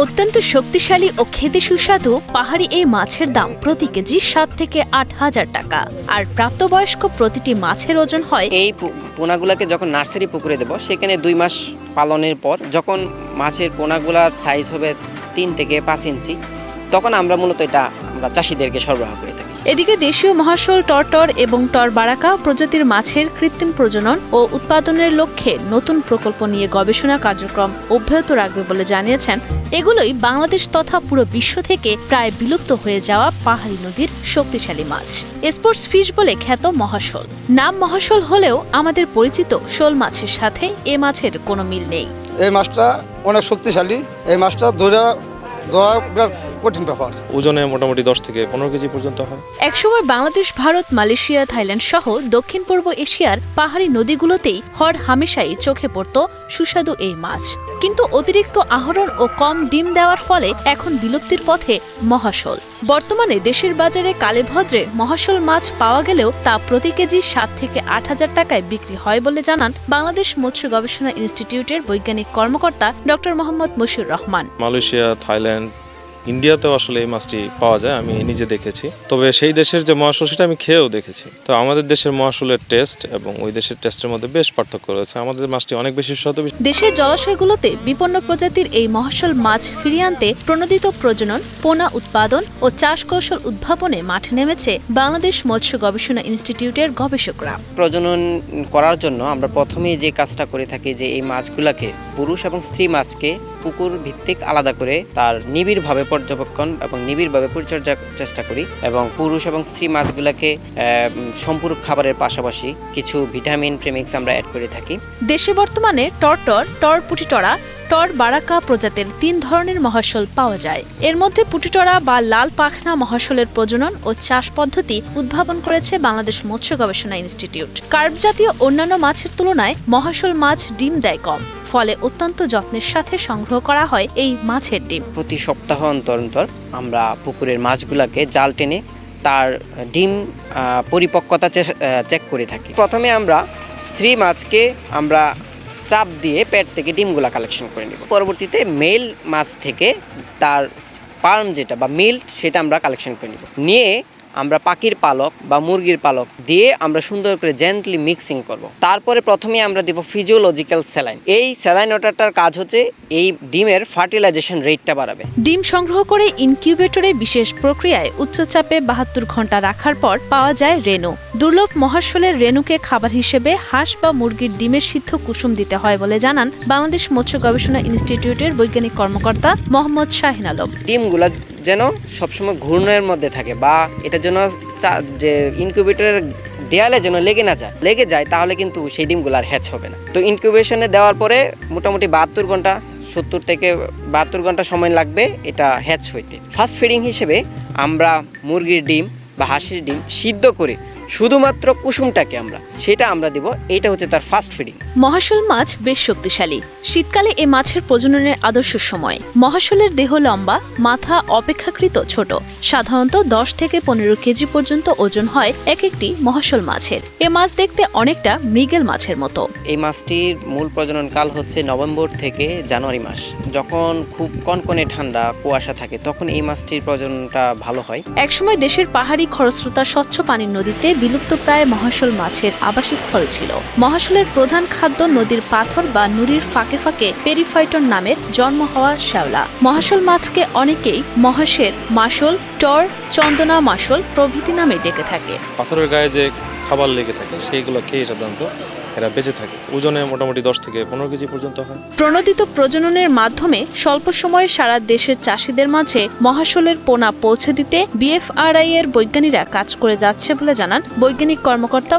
অত্যন্ত শক্তিশালী ও খেতে সুস্বাদু পাহাড়ি এই মাছের দাম প্রতি কেজি সাত থেকে আট হাজার টাকা। আর প্রাপ্তবয়স্ক প্রতিটি মাছের ওজন হয় এই পোনাগুলাকে যখন নার্সারি পুকুরে দেব, সেখানে দুই মাস পালনের পর যখন মাছের পোনাগুলার সাইজ হবে তিন থেকে পাঁচ ইঞ্চি, তখন আমরা মূলত এটা আমরা চাষিদেরকে সরবরাহ করে। এদিকে দেশীয় মহাশোল টরটর এবং টর বারাকা প্রজাতির মাছের কৃত্রিম প্রজনন ও উৎপাদনের লক্ষ্যে নতুন প্রকল্প নিয়ে গবেষণা কার্যক্রম অব্যাহত রাখবে বলে জানিয়েছেন। এগুলোই বাংলাদেশ তথা পুরো বিশ্ব থেকে প্রায় বিলুপ্ত হয়ে যাওয়া পাহাড়ি নদীর শক্তিশালী মাছ। স্পোর্টস ফিশ বলে খ্যাত মহাশোল। নাম মহাশোল হলেও আমাদের পরিচিত শোল মাছের সাথে এ মাছের কোনো মিল নেই। এই মাছটা অনেক শক্তিশালী। এই মাছটা ধরে ধরা কঠিন ব্যাপার। ওজনে মোটামুটি দশ থেকে পনেরো কেজি পর্যন্ত হয়। একসময় বাংলাদেশ ভারত মালয়েশিয়া থাইল্যান্ড সহ দক্ষিণ পূর্ব এশিয়ার পাহাড়ি নদীগুলোতেই হর হামেশাই চোখে পড়ত সুস্বাদু এই মাছ। কিন্তু অতিরিক্ত আহরণ ও কম ডিম দেওয়ার ফলে এখন বিলুপ্তির পথে মহাশোল। বর্তমানে দেশের বাজারে কালেভদ্রে মহাশোল মাছ পাওয়া গেলেও তা প্রতি কেজি সাত থেকে আট হাজার টাকায় বিক্রি হয় বলে জানান বাংলাদেশ মৎস্য গবেষণা ইনস্টিটিউটের বৈজ্ঞানিক কর্মকর্তা doctor Mohammad Mashiur Rahman. Malaysia Thailand ইন্ডিয়াতেও আসলে এই মাছটি পাওয়া যায় আমি নিজে দেখেছি। তবে সেই দেশের যে মহাশোল সেটা আমি খেয়েও দেখেছি। তো আমাদের দেশের মহাশোলের টেস্ট এবং ওই দেশের টেস্টের মধ্যে বেশ পার্থক্য রয়েছে। আমাদের মাছটি অনেক বেশি সুস্বাদু। দেশের জলাশয়গুলোতে বিপন্ন প্রজাতির এই মহাশোল মাছ ফিরিয়ে আনতে প্রণোদিত প্রজনন পোনা উৎপাদন ও চাষ কৌশল উদ্ভাবনে মাঠে নেমেছে বাংলাদেশ মৎস্য গবেষণা ইনস্টিটিউটের গবেষকরা। প্রজনন করার জন্য আমরা প্রথমেই যে কাজটা করে থাকি যে এই মাছগুলাকে পুরুষ এবং স্ত্রী মাছকে পুকুর ভিত্তিক আলাদা করে তার নিবিড়ভাবে পর্যবেক্ষণ এবং নিবিড়ভাবে পরিচর্যা চেষ্টা করি এবং পুরুষ এবং স্ত্রী মাছগুলাকে সম্পূরক খাবারের পাশাপাশি কিছু ভিটামিন, প্রেমিক্স আমরা অ্যাড করে থাকি। দেশে বর্তমানে টর টর পুটিটরা টর বারাকা প্রজাতির তিন ধরনের মহাশোল পাওয়া যায়। এর মধ্যে পুটিটরা বা লাল পাখনা মহাশোলের প্রজনন ও চাষ পদ্ধতি উদ্ভাবন করেছে বাংলাদেশ মৎস্য গবেষণা ইনস্টিটিউট। কার্প জাতীয় অন্যান্য মাছের তুলনায় মহাশোল মাছ ডিম দেয় কম, ফলে অত্যন্ত যত্নের সাথে সংগ্রহ করা হয় এই মাছের ডিম। প্রতি সপ্তাহ অন্তর অন্তর আমরা পুকুরের মাছগুলাকে জাল টেনে তার ডিম পরিপক্কতা চেক করে থাকি। প্রথমে আমরা স্ত্রী মাছকে আমরা চাপ দিয়ে পেট থেকে ডিমগুলা কালেকশন করে নিব। পরবর্তীতে মেল মাছ থেকে তার স্পার্ম যেটা বা মিল্ট সেটা আমরা কালেকশন করে নিব। নিয়ে আমরা পাখির পালক বা মুরগির পালক দিয়ে আমরা সুন্দর করে জেন্টলি মিক্সিং করব। তারপরে প্রথমে আমরা দেব ফিজিওলজিক্যাল স্যালাইন এই স্যালাইন ওয়াটারটার কাজ হচ্ছে এই ডিমের ফার্টিলাইজেশন রেটটা বাড়াবে। ডিম সংগ্রহ করে ইনকিউবেটরে বিশেষ প্রক্রিয়ায় উচ্চচাপে বাহাত্তর ঘণ্টা রাখার পর পাওয়া যায় রেনু দুর্লভ মহাশলের রেণুকে খাবার হিসেবে হাঁস বা মুরগির ডিমের সিদ্ধ কুসুম দিতে হয় বলে জানান বাংলাদেশ মৎস্য গবেষণা ইনস্টিটিউটের বৈজ্ঞানিক কর্মকর্তা মোহাম্মদ শাহিন আলম। ডিমগুলা যেন সবসময় ঘূর্ণের মধ্যে থাকে বা এটা যেন যে ইনকিউবেটরের দেয়ালে যেন লেগে না যায়, লেগে যায়, তাহলে কিন্তু সেই ডিমগুলো আর হ্যাচ হবে না। তো ইনকিউবেশনে দেওয়ার পরে মোটামুটি বাহাত্তর ঘণ্টা, সত্তর থেকে বাহাত্তর ঘণ্টা সময় লাগবে এটা হ্যাচ হইতে। ফার্স্ট ফিডিং হিসেবে আমরা মুরগির ডিম বা হাঁসের ডিম সিদ্ধ করে শুধুমাত্র কুসুমটাকে আমরা সেটা আমরা দিব এটা হচ্ছে তার ফার্স্ট ফিডিং মহাশোল মাছ বেশ শক্তিশালী। শীতকালে এ মাছের প্রজননের আদর্শ সময়। মহাশোলের দেহ লম্বা মাথা অপেক্ষাকৃত ছোট। সাধারণত দশ থেকে পনেরো কেজি পর্যন্ত ওজন হয় এক একটি মহাশোল মাছের। এ মাছ দেখতে অনেকটা মৃগেল মাছের মতো। এই মাছটির মূল প্রজনন কাল হচ্ছে নভেম্বর থেকে জানুয়ারি মাস। যখন খুব কনকনে ঠান্ডা কুয়াশা থাকে তখন এই মাছটির প্রজননটা ভালো হয়। একসময় দেশের পাহাড়ি খরস্রোতা স্বচ্ছ পানির নদীতে বিলুপ্ত প্রায় মহাশোল মাছের আবাসস্থল ছিল। মহাশোলের প্রধান খাদ্য নদীর পাথর বা নুড়ির ফাঁকে ফাঁকে পেরিফাইটন নামের জন্ম হওয়া শ্যাওলা। মহাশোল মাছকে অনেকেই মহাশের মাশোল টর চন্দনা মাশোল প্রভৃতি নামে ডেকে থাকে। পাথরের গায়ে যে খাবার লেগে থাকে সেইগুলো খেয়ে সাধারণত এরা বেঁচে থাকে। ওজনে মোটামুটি দশ থেকে পনেরো কেজি পর্যন্ত হয়। প্রণোদিত প্রজননের মাধ্যমে স্বল্প সময়ে সারা দেশের চাষিদের মাঝে মহাশোলের পোনা পৌঁছে দিতে বিএফআরআই এর বৈজ্ঞানিকরা কাজ করে যাচ্ছে বলে জানান বৈজ্ঞানিক কর্মকর্তা